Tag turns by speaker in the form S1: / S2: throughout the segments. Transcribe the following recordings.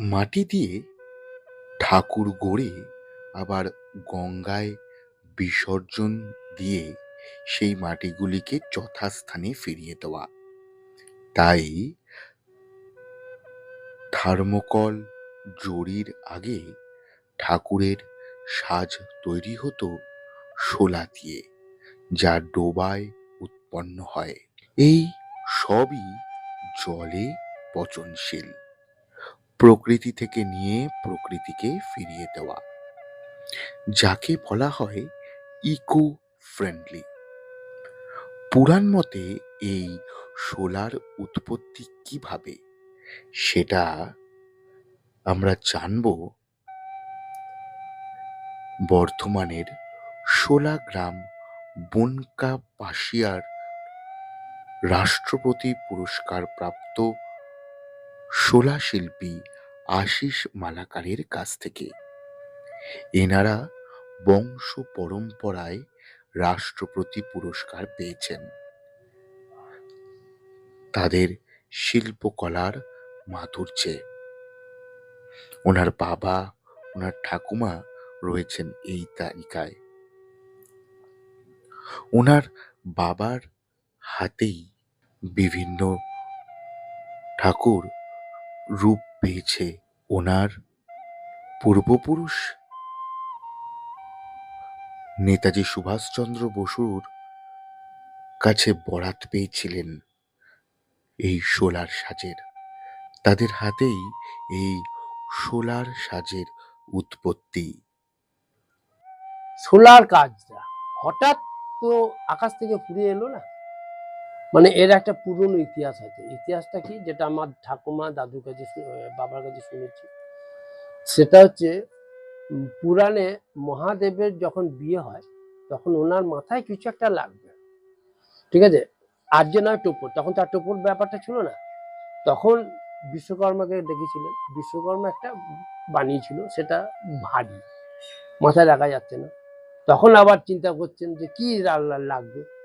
S1: মাটি দিয়ে ঠাকুর গড়ে আবার গঙ্গায় বিসর্জন দিয়ে সেই মাটিগুলিকে যথাস্থানে ফিরিয়ে দেওয়া। তাই থার্মোকল জরির আগে ঠাকুরের সাজ তৈরি হতো শোলা দিয়ে, যা ডোবায় উৎপন্ন হয়। এই সবই জলে পচনশীল। প্রকৃতি থেকে নিয়ে প্রকৃতিকে ফিরিয়ে দেওয়া। যাকে বলা হয় ইকো ফ্রেন্ডলি পুরাণ মতে এই শোলার উৎপত্তি কীভাবে, সেটা আমরা জানব বর্ধমানের শোলা গ্রাম বনকা পাশিয়ার রাষ্ট্রপতি পুরস্কার প্রাপ্ত শোলা শিল্পী আশিস মালাকারের কাছ থেকে। এনারা বংশ পরম্পরায় রাষ্ট্রপতি পুরস্কার পেয়েছেন। তাদের শিল্পকলার মাধুর্যে। ওনার বাবা, ওনার ঠাকুমা রয়েছেন এই তালিকায়। ওনার বাবার হাতেই বিভিন্ন ঠাকুর রূপ পেয়েছে ওনার পূর্বপুরুষ? নেতাজি সুভাষচন্দ্র বসুর কাছে বরাত পেয়েছিলেন এই সোলার সাজের। তাদের হাতেই এই সোলার সাজের উৎপত্তি।
S2: সোলার কাজটা হঠাৎ তো আকাশ থেকে ফুরিয়ে এলো না? মানে এর একটা পুরনো ইতিহাস আছে। ইতিহাসটা কি? যেটা আমার ঠাকুমা দাদুর কাছে বাবার কাছে শুনেছি। সেটা হচ্ছে পুরাণে মহাদেবের যখন বিয়ে হয়, তখন ওনার মাথায় কিছু একটা লাগবে। ঠিক আছে? আর যে নয় টোপর, তখন তার টোপর ব্যাপারটা ছিল না। তখন বিশ্বকর্মাকে ডেকেছিলেন বিশ্বকর্মা একটা বানিয়েছিল সেটা ভারী। মাথায় রাখা যাচ্ছে না। তখন আবার চিন্তা করছেন যে কি লাগবে?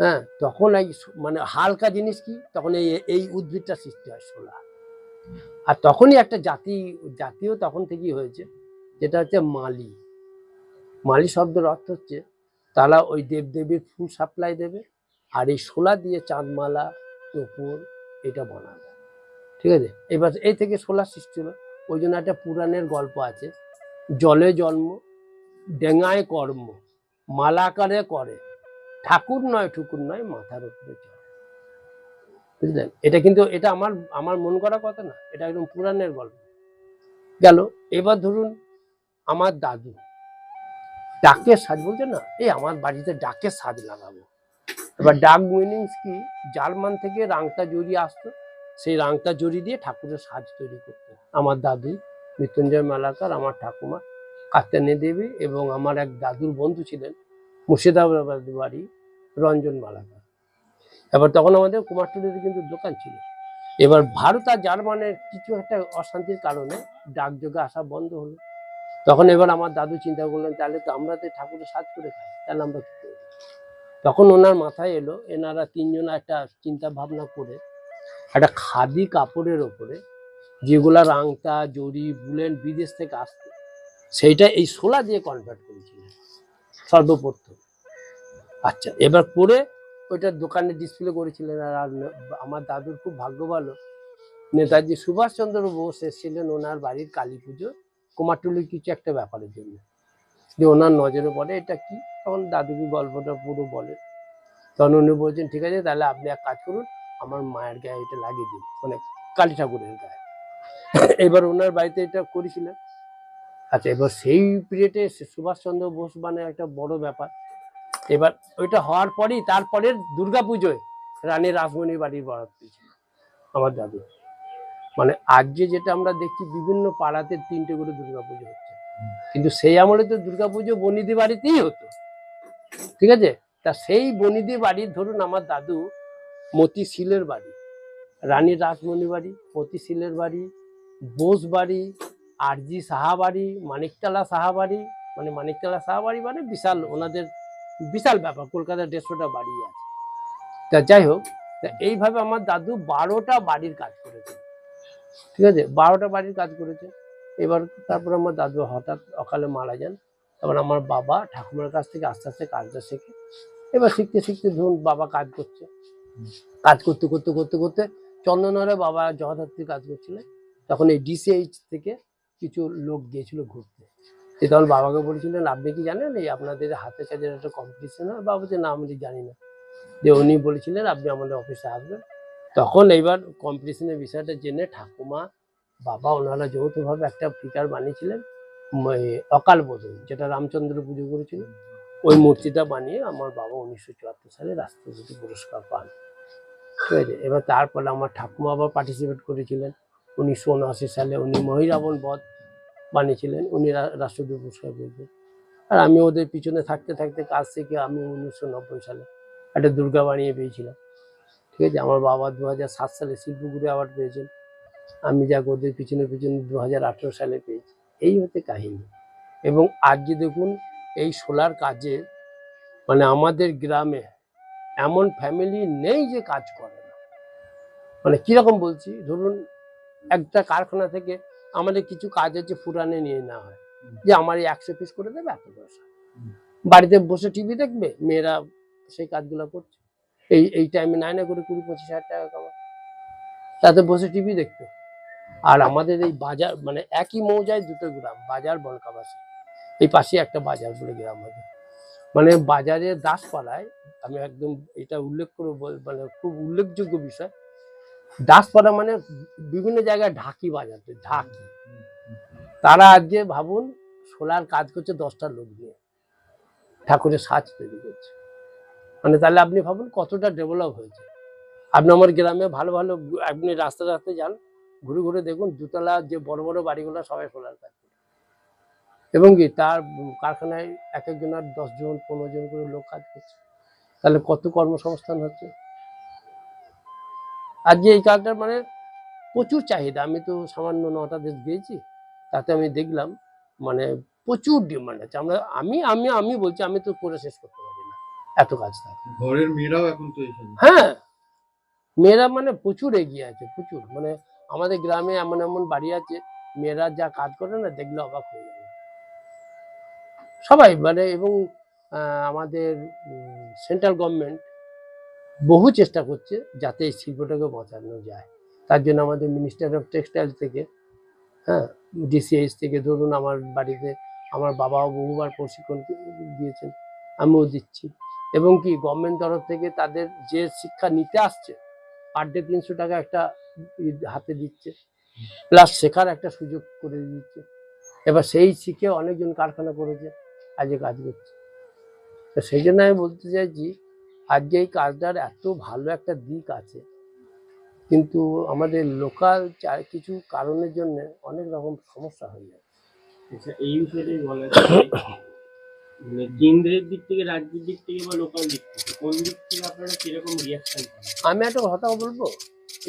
S2: হ্যাঁ তখন এই মানে হালকা জিনিস কি? তখন এই এই উদ্ভিদটা সৃষ্টি হয় শোলা আর তখনই একটা জাতি, জাতীয় তখন থেকেই হয়েছে, যেটা হচ্ছে মালি। মালি শব্দের অর্থ হচ্ছে, তারা ওই দেবদেবীর ফুল সাপ্লাই দেবে, আর এই শোলা দিয়ে চাঁদমালা টোপর এটা বানাবে। ঠিক আছে? এবার এই থেকে শোলা সৃষ্টি হলো। ওই জন্য একটা পুরাণের গল্প আছে, জলে জন্ম, ডেঙায় কর্ম, মালাকারে করে। ঠাকুর নয়, ঠুকুর নয়, মাথার উপরে বুঝলেন এটা কিন্তু, এটা আমার আমার মন করা কথা না, এটা একদম পুরাণের গল্প। গেল, এবার ধরুন আমার দাদু, ডাকের সাজ বলছে না? এই আমার বাড়িতে ডাকের সাজ লাগাবো। এবার ডাক মিনিংস কি? জার্মান থেকে রাংটা জড়ি আসতো, সেই রাংটা জড়ি দিয়ে ঠাকুরের সাজ তৈরি করতো। আমার দাদু মৃত্যুঞ্জয় মালাকার, আমার ঠাকুমা কাত্যানী দেবী এবং আমার এক দাদুর বন্ধু ছিলেন মুর্শিদাবাদ বাড়ি রঞ্জন মালাকার এবার তখন আমাদের কুমারটুলিতে কিন্তু দোকান ছিল। এবার ভারত আর জার্মানের কিছু একটা অশান্তির কারণে ডাকযোগে আসা বন্ধ হলো। তখন এবার আমার দাদু চিন্তা করলেন, তাহলে তো আমরা তো ঠাকুরের সাজ করে খাই, তাহলে আমরা কি করব? তখন ওনার মাথায় এলো, এনারা তিনজন একটা চিন্তা ভাবনা করে একটা খাদি কাপড়ের ওপরে যেগুলা রাংটা জরি বুলেন বিদেশ থেকে আসতো, সেইটা এই শোলা দিয়ে কনভার্ট করেছিলেন। সর্বপ্রথম আচ্ছা এবার করে ওইটা দোকানে ডিসপ্লে করেছিলেন আর আর আমার দাদুর খুব ভাগ্য ভালো। নেতাজি সুভাষচন্দ্র বোস এসেছিলেন ওনার বাড়ির কালী পুজো, কুমারটুলির কিছু একটা ব্যাপারের জন্য। যে ওনার নজরে পড়ে, এটা কি? তখন দাদুকে গল্পটা পুরো বলে। তখন উনি বলছেন, ঠিক আছে, তাহলে আপনি এক কাজ করুন, আমার মায়ের গায়ে এটা লাগিয়ে দিন মানে কালী ঠাকুরের গায়ে। এবার ওনার বাড়িতে এটা করেছিলেন। আচ্ছা এবার সেই পিরিয়ডে সুভাষচন্দ্র বোস মানে একটা বড় ব্যাপার। এবার ওইটা হওয়ার পরেই তারপরের দুর্গা পুজোয় রানী রাসমণি বাড়ির বরাত পেয়েছিল আমার দাদু। মানে আজ যে যেটা আমরা দেখছি, বিভিন্ন পাড়াতে তিনটে করে দুর্গা পুজো হচ্ছে। কিন্তু সেই আমলে তো দুর্গা পুজো বনিদি বাড়িতেই হতো। ঠিক আছে? তা সেই বনিদি বাড়ির ধরুন আমার দাদু মতি শিলের বাড়ি, রানী রাসমণি বাড়ি, মতি শিলের বাড়ি, বোস বাড়ি আরজি সাহা বাড়ি মানিকতলা সাহা বাড়ি মানে মানিকতলা সাহা বাড়ি মানে বিশাল ওনাদের, বিশাল ব্যাপার, কলকাতার দেড়শোটা বাড়ি আছে। তা যাই হোক, তা এইভাবে আমার দাদু বারোটা বাড়ির কাজ করেছে। ঠিক আছে? বারোটা বাড়ির কাজ করেছে। এবার তারপর আমার দাদু হঠাৎ অকালে মারা যান। তারপর আমার বাবা ঠাকুমার কাছ থেকে আস্তে আস্তে কাজটা শেখে। এবার শিখতে শিখতে ধরুন বাবা কাজ করছে। কাজ করতে করতে করতে করতে চন্দনরে বাবা জগদ্ধাত্রী কাজ করছিলেন। তখন এই ডিসিএইচ থেকে কিছু লোক গিয়েছিল ঘুরতে। যে তখন বাবাকে বলেছিলেন আপনি কি জানেন? এই আপনাদের হাতে কাজের একটা কম্পিটিশন হয়। বাবা বলছে, না, আমি জানি না। যে উনি বলেছিলেন, আপনি আমাদের অফিসে আসবেন। তখন এইবার কম্পিটিশনের বিষয়টা জেনে ঠাকুমা, বাবা ওনারা যৌথভাবে একটা ফিকার বানিয়েছিলেন অকাল বোধন যেটা রামচন্দ্র পুজো করেছিল। ওই মূর্তিটা বানিয়ে আমার বাবা উনিশশো চুয়াত্তর সালে রাষ্ট্রপতি পুরস্কার পান। ঠিক আছে? এবার তারপরে আমার ঠাকুমা আবার পার্টিসিপেট করেছিলেন। উনিশশো উনআশি সালে উনি মহিরাবণ বধ বানিয়েছিলেন, উনি রা- রাষ্ট্রপতি পুরস্কার পেয়েছেন আর আমি ওদের পিছনে থাকতে থাকতে কাজ শিখে আমি উনিশশো নব্বই সালে একটা দুর্গা বানিয়ে পেয়েছিলাম। ঠিক আছে? আমার বাবা দু সাত সালে শিল্পগুরু অ্যাওয়ার্ড পেয়েছেন। আমি যাক ওদের পিছনে পিছনে দু হাজার আঠেরো সালে পেয়েছি। এই হচ্ছে কাহিনী। এবং আজকে দেখুন, এই সোলার কাজে মানে আমাদের গ্রামে এমন ফ্যামিলি নেই যে কাজ করে না। মানে কীরকম বলছি? ধরুন একটা কারখানা থেকে আমাদের কিছু কাজ হচ্ছে ফুরানে নিয়ে নেওয়া হয়। যে আমার এই একশো পিস করে দেবে এত পয়সা। বাড়িতে বসে টিভি দেখবে মেয়েরা সেই কাজগুলো করছে। এই এই টাইমে নাই না করে কুড়ি পঁচিশ হাজার টাকা কামা তাতে বসে টিভি দেখতো। আর আমাদের এই বাজার মানে একই মৌজায় দুটো গ্রাম বাজার বনকাবাসী। এই পাশে একটা বাজার বলে গ্রাম আছে মানে বাজারে দাসপাড়ায় আমি একদম এটা উল্লেখ করে মানে খুব উল্লেখযোগ্য বিষয়। দাসপাড়া মানে বিভিন্ন জায়গায় ঢাকি বাজাতে, ঢাকি। তারা আজকে ভাবুন, সোলার কাজ করছে দশটা লোক নিয়ে। ঠাকুরের সাজ তৈরি করছে। মানে তাহলে আপনি ভাবুন কতটা ডেভেলপ হয়েছে। আপনি আমার গ্রামে ভালো ভালো আপনি রাস্তা রাস্তায় যান, ঘুরে ঘুরে দেখুন দুতলা যে বড় বড় বাড়িগুলো সবাই সোলার কাজ করে। এবং কি তার কারখানায় এক একজনের দশ জন, পনেরো জন করে লোক কাজ করছে। তাহলে কত কর্মসংস্থান হচ্ছে? আজকে এই কাজটার মানে প্রচুর চাহিদা। আমি তো সামান্য নটা দেশ গিয়েছি তাতে আমি দেখলাম মানে প্রচুর ডিমান্ড আছে। আমরা আমি আমি আমি বলছি আমি তো করে শেষ করতে পারি না। এত কাজ থাকে।
S3: ঘরের মেয়েরাও এখন তো
S2: হ্যাঁ মেয়েরা মানে প্রচুর এগিয়ে আছে প্রচুর। মানে আমাদের গ্রামে এমন এমন বাড়ি আছে মেয়েরা যা কাজ করে না দেখলে অবাক হয়ে যাবে। সবাই মানে এবং আমাদের সেন্ট্রাল গভর্নমেন্ট বহু চেষ্টা করছে যাতে এই শিল্পটাকে বাঁচানো যায়। তার জন্য আমাদের মিনিস্টার অফ টেক্সটাইল থেকে হ্যাঁ ডিসিএস থেকে ধরুন আমার বাড়িতে আমার বাবাও বহুবার প্রশিক্ষণ দিয়েছেন, আমিও দিচ্ছি। এবং কি গভর্নমেন্ট তরফ থেকে তাদের যে শিক্ষা নিতে আসছে পার ডে তিনশো টাকা একটা হাতে দিচ্ছে প্লাস শেখার একটা সুযোগ করে দিচ্ছে। এবার সেই শিখে অনেকজন কারখানা করেছে আজকে কাজ করছে। তো সেই জন্য আমি বলতে চাইছি আজকে এই কাজটার এত ভালো একটা দিক আছে। কিন্তু আমাদের লোকাল কিছু কারণের জন্য অনেক রকম সমস্যা হয়ে যায়
S4: আচ্ছা এই বিষয়টাই বলা মানে কেন্দ্রের দিক থেকে রাজ্যের দিক থেকে বা লোকাল দিক থেকে কোন দিক থেকে আপনারা কীরকম রিয়াকশন
S2: আমি একটা কথা বলব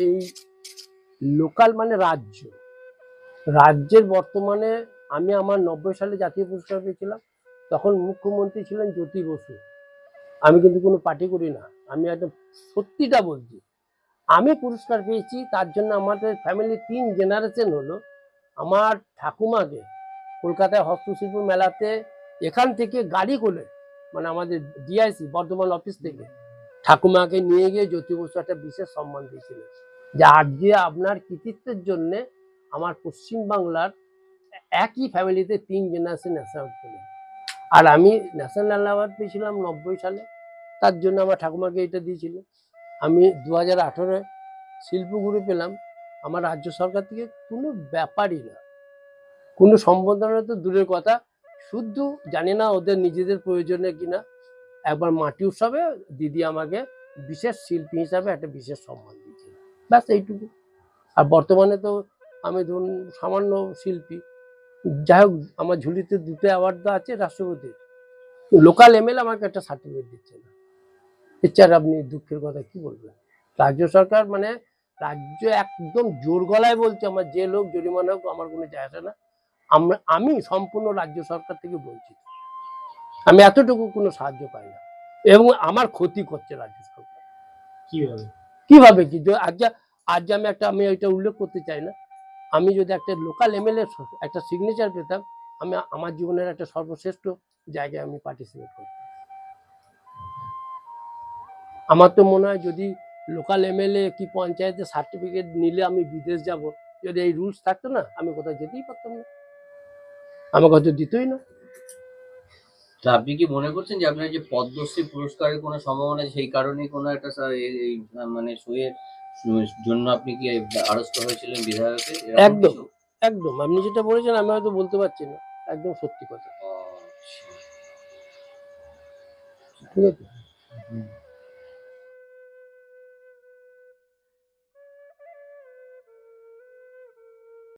S2: এই লোকাল মানে রাজ্য। রাজ্যের বর্তমানে আমি আমার নব্বই সালে জাতীয় পুরস্কার পেয়েছিলাম তখন মুখ্যমন্ত্রী ছিলেন জ্যোতি বসু। আমি কিন্তু কোনো পার্টি করি না। আমি একটা সত্যিটা বলছি। আমি পুরস্কার পেয়েছি, তার জন্য আমাদের ফ্যামিলি তিন জেনারেশন হলো। আমার ঠাকুমাকে কলকাতায় হস্তশিল্প মেলাতে এখান থেকে গাড়ি করে মানে আমাদের ডিআইসি বর্ধমান অফিস থেকে, ঠাকুমাকে নিয়ে গিয়ে জ্যোতি বসু একটা বিশেষ সম্মান দিয়েছিলেন। যে আজকে আপনার কৃতিত্বের জন্য আমার পশ্চিম বাংলার একই ফ্যামিলিতে তিন জেনারেশন পেলেন আর আমি ন্যাশনাল অ্যাওয়ার্ড পেয়েছিলাম নব্বই সালে। তার জন্য আমার ঠাকুমাকে এটা দিয়েছিল। আমি দু হাজার আঠেরোয় শিল্পগুরু পেলাম। আমার রাজ্য সরকার থেকে কোনো ব্যাপারই না। কোনো সম্বোধনা তো দূরের কথা। শুধু জানি না ওদের নিজেদের প্রয়োজনে কিনা একবার মাটি উৎসবে দিদি আমাকে বিশেষ শিল্পী হিসাবে একটা বিশেষ সম্মান দিয়েছিল। ব্যাস এইটুকু। আর বর্তমানে তো আমি ধরুন সামান্য শিল্পী। যাই হোক, আমার ঝুলিতে দুটো অ্যাওয়ার্ড আছে রাষ্ট্রপতির। লোকাল এমএলএ আমাকে একটা সার্টিফিকেট দিচ্ছে না। এছাড়া আপনি দুঃখের কথা কি বলবেন? রাজ্য সরকার মানে রাজ্য একদম জোর গলায় বলছে আমার যে লোক জরিমানা হোক আমার কোনো যায় আসে না। আমরা আমি সম্পূর্ণ রাজ্য সরকার থেকে বঞ্চিত। আমি এতটুকু কোনো সাহায্য পাই না। এবং আমার ক্ষতি করছে রাজ্য সরকার।
S4: কীভাবে?
S2: কীভাবে কি? যে আজকে আজ আমি একটা আমি এটা উল্লেখ করতে চাই না। আমি যদি একটা লোকাল এমএলএ একটা সিগনেচার পেতাম আমি আমার জীবনের একটা সর্বশ্রেষ্ঠ জায়গায় আমি পার্টিসিপেট করতাম। আমার তো মনে হয় যদি লোকাল এমএলএ কি পঞ্চায়েতে সার্টিফিকেট নিলে আমি বিদেশ যাব যদি এই রুলস থাকতো না আমি কোথাও যেতেই পারতাম না। আমাকে হয়তো দিতই না।
S5: তা আপনি কি মনে করছেন যে আপনার যে পদ্মশ্রী পুরস্কারের কোনো সম্ভাবনা সেই কারণেই কোনো একটা স্যার এই মানে সইয়ের জন্য আপনি কি আড়স্ত হয়েছিলেন বিধায়কের
S2: একদম। একদম। আপনি যেটা বলেছেন আমি হয়তো বলতে পারছি না। একদম সত্যি কথা। ঠিক আছে?